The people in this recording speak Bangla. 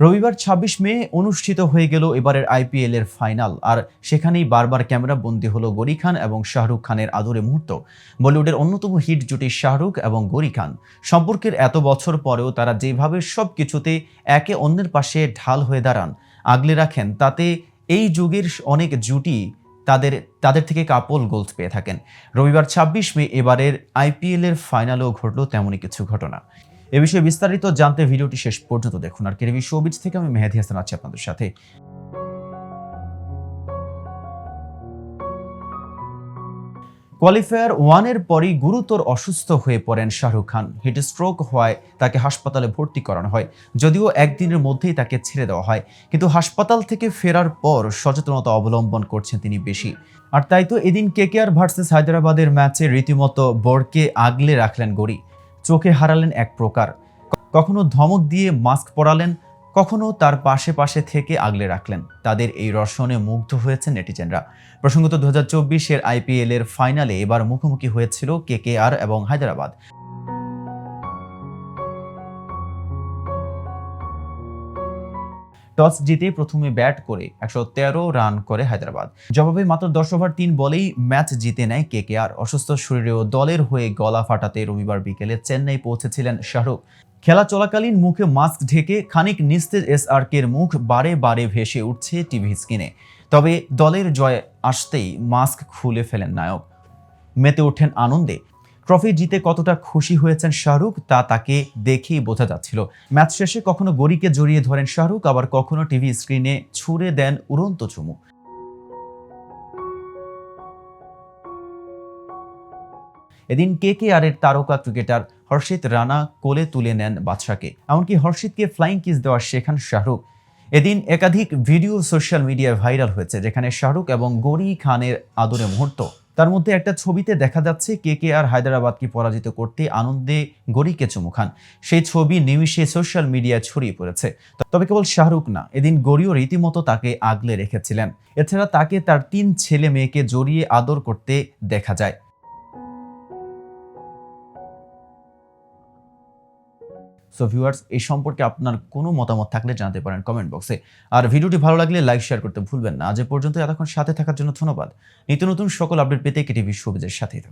রবিবার ২৬ মে অনুষ্ঠিত হয়ে গেল এবারের আইপিএল এর ফাইনাল, আর সেখানেই বারবার ক্যামেরা বন্দী হলো গরি খান এবং শাহরুখ খানের আদরে মুহূর্ত। বলিউডের অন্যতম হিট জুটি শাহরুখ এবং গরি খান। সম্পর্কের এত বছর পরেও তারা যেভাবে সব কিছুতে একে অন্যের পাশে ঢাল হয়ে দাঁড়ান, আগলে রাখেন, তাতে এই যুগের অনেক জুটি তাদের তাদের থেকে কাপল গোলস পেয়ে থাকেন। রবিবার ২৬ মে এবারের আইপিএল এর ফাইনালেও ঘটল তেমনই কিছু ঘটনা। এ বিষয়ে বিস্তারিত জানতে ভিডিওটি শেষ পর্যন্ত দেখুন। আর কেরিবি শোবিজ থেকে আমি মেহেদি হাসান আছি আপনাদের সাথে। কোয়ালিফায়ার ওয়ানের পরই গুরুতর অসুস্থ হয়ে পড়েন শাহরুখ খান। হিট স্ট্রোক হওয়ায় তাকে হাসপাতালে ভর্তি করানো হয়। যদিও একদিনের মধ্যেই তাকে ছেড়ে দেওয়া হয়। কিন্তু হাসপাতাল থেকে ফেরার পর সচেতনতা অবলম্বন করছেন তিনি বেশি। আর তাই তো এদিন কেকেআর ভার্সেস হায়দ্রাবাদের ম্যাচে রীতিমতো বরকে আগলে রাখলেন গড়ি। চোখে হারালেন এক প্রকার। কখনো ধমক দিয়ে মাস্ক পরালেন, কখনো তার পাশে পাশে থেকে আগলে রাখলেন। তাদের এই রসনে মুগ্ধ হয়েছেন নেটিজেনরা। প্রসঙ্গত দু হাজার চব্বিশের আইপিএল এর ফাইনালে এবার মুখোমুখি হয়েছিল কেকেআর এবং হায়দ্রাবাদ। টস জিতে প্রথমে ব্যাট করে একশো তেরো রান করে হায়দ্রাবাদ। জবাবে মাত্র দশ ওভার, তিন বলেই ম্যাচ জিতে নেয় কেকেআর। অসুস্থ শরীরেও দলের হয়ে গলা ফাটাতে রবিবার বিকেলে চেন্নাই পৌঁছেছিলেন শাহরুখ। খেলা চলাকালীন মুখে মাস্ক ঢেকে খানিক নিস্তেজ এস আর কের মুখ বারে বারে ভেসে উঠছে টিভি স্ক্রিনে। তবে দলের জয় আসতেই মাস্ক খুলে ফেলেন নায়ক। মেতে ওঠেন আনন্দে। ট্রফি জিতে কতটা খুশি হয়েছেন শাহরুখ, তা তাকে দেখেই বোঝা যাচ্ছিল। ম্যাচ শেষে কখনো গড়িকে জড়িয়ে ধরেন শাহরুখ, আবার কখনো টিভি স্ক্রিনে ছুড়ে দেন উড়ন্ত চুমু। এদিন কে কে আর এর তারকা ক্রিকেটার হর্ষিত রানা কোলে তুলে নেন বাদশাকে। এমনকি হর্ষিতকে ফ্লাইং কিস দেওয়া শেখান শাহরুখ। এদিন একাধিক ভিডিও সোশ্যাল মিডিয়ায় ভাইরাল হয়েছে, যেখানে শাহরুখ এবং গরি খানের আদরে মুহূর্ত। তার মধ্যে একটা ছবিতে দেখা যাচ্ছে কে কে আর হায়দ্রাবাদকে পরাজিত করতে আনন্দে গরিকে চুমু খান। সেই ছবি নিমিশে সোশ্যাল মিডিয়ায় ছড়িয়ে পড়েছে। তবে কেবল শাহরুখ না, এদিন গরিও রীতিমতো তাকে আগলে রেখেছিলেন। এছাড়া তাকে তার তিন ছেলে মেয়েকে জড়িয়ে আদর করতে দেখা যায়। সো ভিউয়ার্স এই সম্পর্কে আপনার কোনো মতামত থাকলে জানাতে পারেন কমেন্ট বক্সে আর ভিডিওটি ভালো লাগলে লাইক শেয়ার করতে ভুলবেন না। আজ পর্যন্ত এতক্ষণ সাথে থাকার জন্য ধন্যবাদ। নিত্য নতুন সকল আপডেট পেতে কেটিভি সবুজের সাথেই